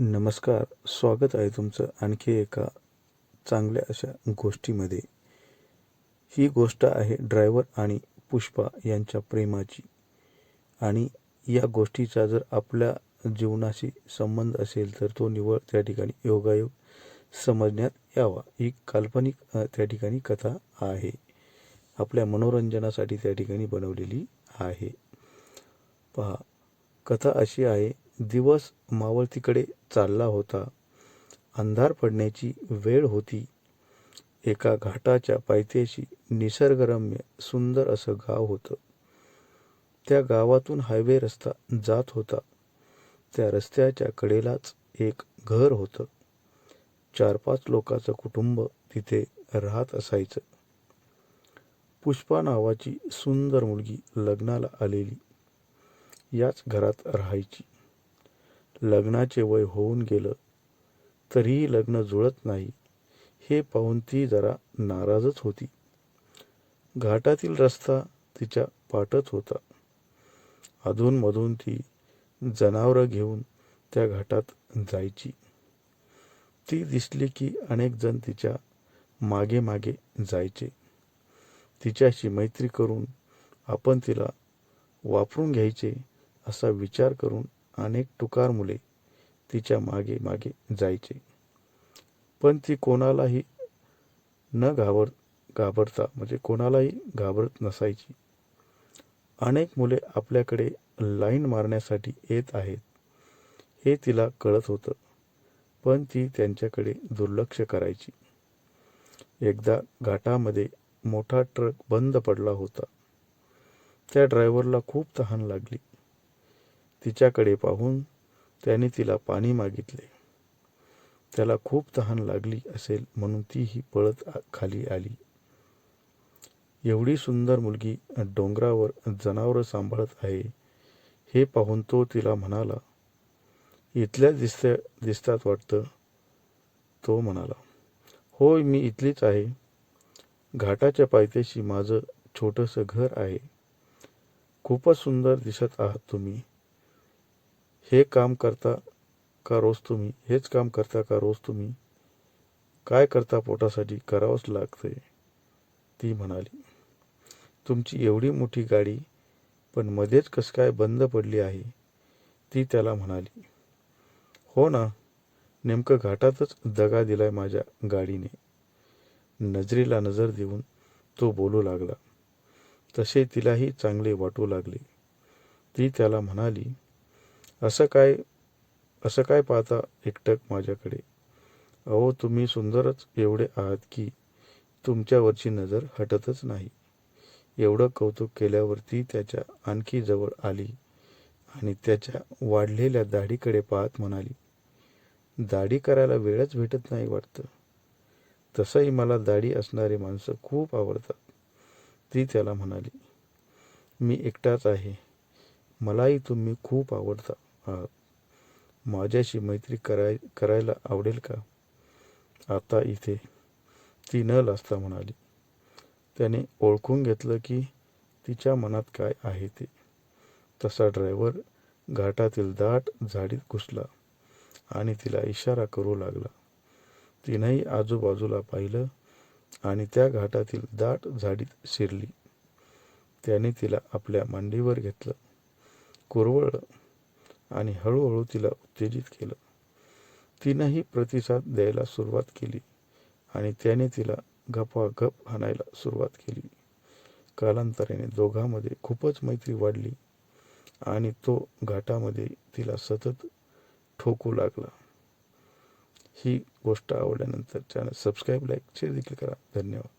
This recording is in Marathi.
नमस्कार स्वागत आहे तुमचं आणखी एका चांगल्या अशा गोष्टीमध्ये. ही गोष्ट आहे ड्रायव्हर आणि पुष्पा यांच्या प्रेमाची. आणि या गोष्टीचा जर आपल्या जीवनाशी संबंध असेल तर तो निवळ त्या ठिकाणी योगायोग समजण्यात यावा. ही काल्पनिक त्या ठिकाणी कथा आहे. आपल्या मनोरंजनासाठी त्या ठिकाणी बनवलेली आहे. पहा कथा अशी आहे दिवस मावळतीकडे चालला होता. अंधार पडण्याची वेळ होती. एका घाटाच्या पायथ्याशी निसर्गरम्य सुंदर असं गाव होतं. त्या गावातून हायवे रस्ता जात होता. त्या रस्त्याच्या कडेलाच एक घर होतं. चार पाच लोकांचं कुटुंब तिथे राहत असायचं. पुष्पा नावाची सुंदर मुलगी लग्नाला आलेली. याच घरात राहायची. लग्नाचे वय होऊन गेलं तरीही लग्न जुळत नाही हे पाहून ती जरा नाराजच होती. घाटातील रस्ता तिच्या पाटत होता. अधूनमधून ती जनावरं घेऊन त्या घाटात जायची. ती दिसली की अनेक जण तिच्यामागे मागे जायचे. तिच्याशी मैत्री करून आपण तिला वापरून घ्यायचे असा विचार करून अनेक टुकार मुले तिच्यामागे मागे जायचे. पण ती कोणालाही न घाबर घाबरता म्हणजे कोणालाही घाबरत नसायची. अनेक मुले आपल्याकडे लाईन मारण्यासाठी येत आहेत हे तिला कळत होतं. पण ती त्यांच्याकडे दुर्लक्ष करायची. एकदा घाटामध्ये मोठा ट्रक बंद पडला होता. त्या ड्रायव्हरला खूप तहान लागली. तिच्याकडे पाहून त्याने तिला पाणी मागितले. त्याला खूप तहान लागली असेल म्हणून तीही पळत खाली आली. एवढी सुंदर मुलगी डोंगरावर जनावरं सांभाळत आहे हे पाहून तो तिला म्हणाला इथल्या दिसत्या दिसतात वाटतं तो म्हणाला. होय मी इथलीच आहे. घाटाच्या पायथ्याशी माझं छोटंसं घर आहे. खूपच सुंदर दिसत आहात तुम्ही. हे काम करता का रोज तुम्ही? हेच काम करता का रोज तुम्ही? काय करता पोटासाठी? करावंच लागतंय. ती म्हणाली तुमची एवढी मोठी गाडी पण मध्येच कसं काय बंद पडली आहे? ती त्याला म्हणाली हो ना नेमकं घाटातच दगा दिलाय माझ्या गाडीने. नजरेला नजर देऊन तो बोलू लागला. तसे तिलाही चांगले वाटू लागले. ती त्याला म्हणाली असं काय असं काय पाहता एकटक माझ्याकडे? अहो तुम्ही सुंदरच एवढे आहात की तुमच्यावरची नजर हटतच नाही. एवढं कौतुक केल्यावर ती त्याच्या आणखी जवळ आली आणि त्याच्या वाढलेल्या दाढीकडे पाहत म्हणाली दाढी करायला वेळच भेटत नाही वाटतं. तसंही मला दाढी असणारे माणसं खूप आवडतात. ती त्याला म्हणाली मी एकटाच आहे. मलाही तुम्ही खूप आवडता. माझ्याशी मैत्री कराय करायला आवडेल का? आता इथे ती न लाजता म्हणाली. त्याने ओळखून घेतलं की तिच्या मनात काय आहे ते. तसा ड्रायव्हर घाटातील दाट झाडीत घुसला आणि तिला इशारा करू लागला. तिनंही आजूबाजूला पाहिलं आणि त्या घाटातील दाट झाडीत शिरली. त्याने तिला आपल्या मांडीवर घेतलं. कुरवळलं. आणि हळूहळू तिला उत्तेजित केलं. तिनंही प्रतिसाद द्यायला सुरुवात केली आणि त्याने तिला गपागप हाणायला सुरुवात केली. कालांतराने दोघांमध्ये खूपच मैत्री वाढली आणि तो घाटामध्ये तिला सतत ठोकू लागला. ही गोष्ट आवडल्यानंतर चॅनल सबस्क्राईब लाईक शेअर देखील करा. धन्यवाद.